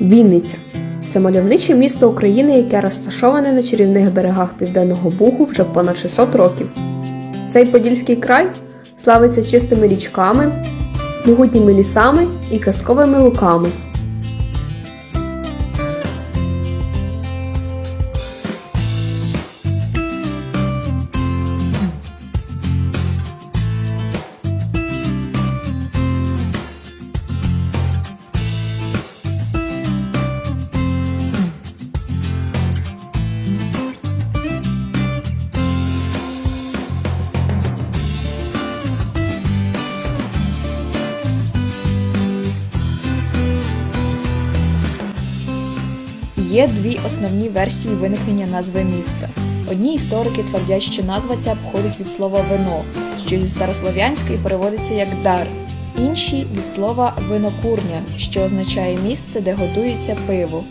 Вінниця це мальовниче місто України, яке розташоване на чарівних берегах Південного Бугу вже понад 600 років. Цей подільський край славиться чистими річками, могутніми лісами і казковими луками. Є дві основні версії виникнення назви міста. Одні історики твердять, що назва ця походить від слова вино, що зі старослов'янської переводиться як дар. Інші від слова винокурня, що означає місце, де готується пиво.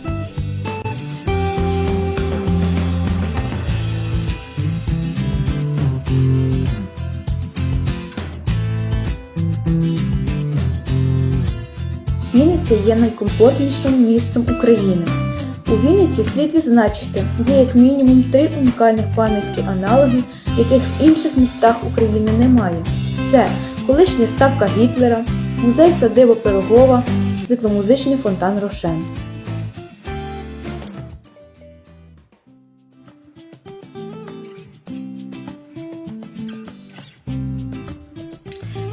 Вінниця є найкомфортнішим містом України. У Вінниці слід відзначити, є як мінімум три унікальних пам'ятки аналоги, яких в інших містах України немає. Це колишня ставка Гітлера, музей садиба Пирогова, світломузичний фонтан Рошен.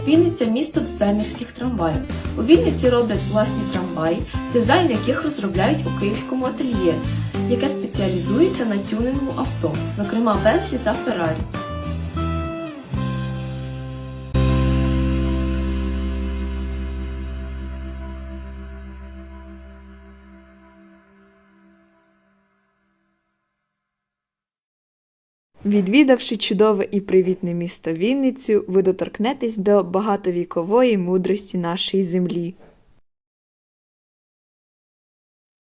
Вінниця місто дизайнерських трамваїв. У Вінниці роблять власні трамваї, дизайн яких розробляють у київському ательє, яке спеціалізується на тюнингу авто, зокрема Бентлі та Феррарі. Відвідавши чудове і привітне місто Вінницю, ви доторкнетесь до багатовікової мудрості нашої землі.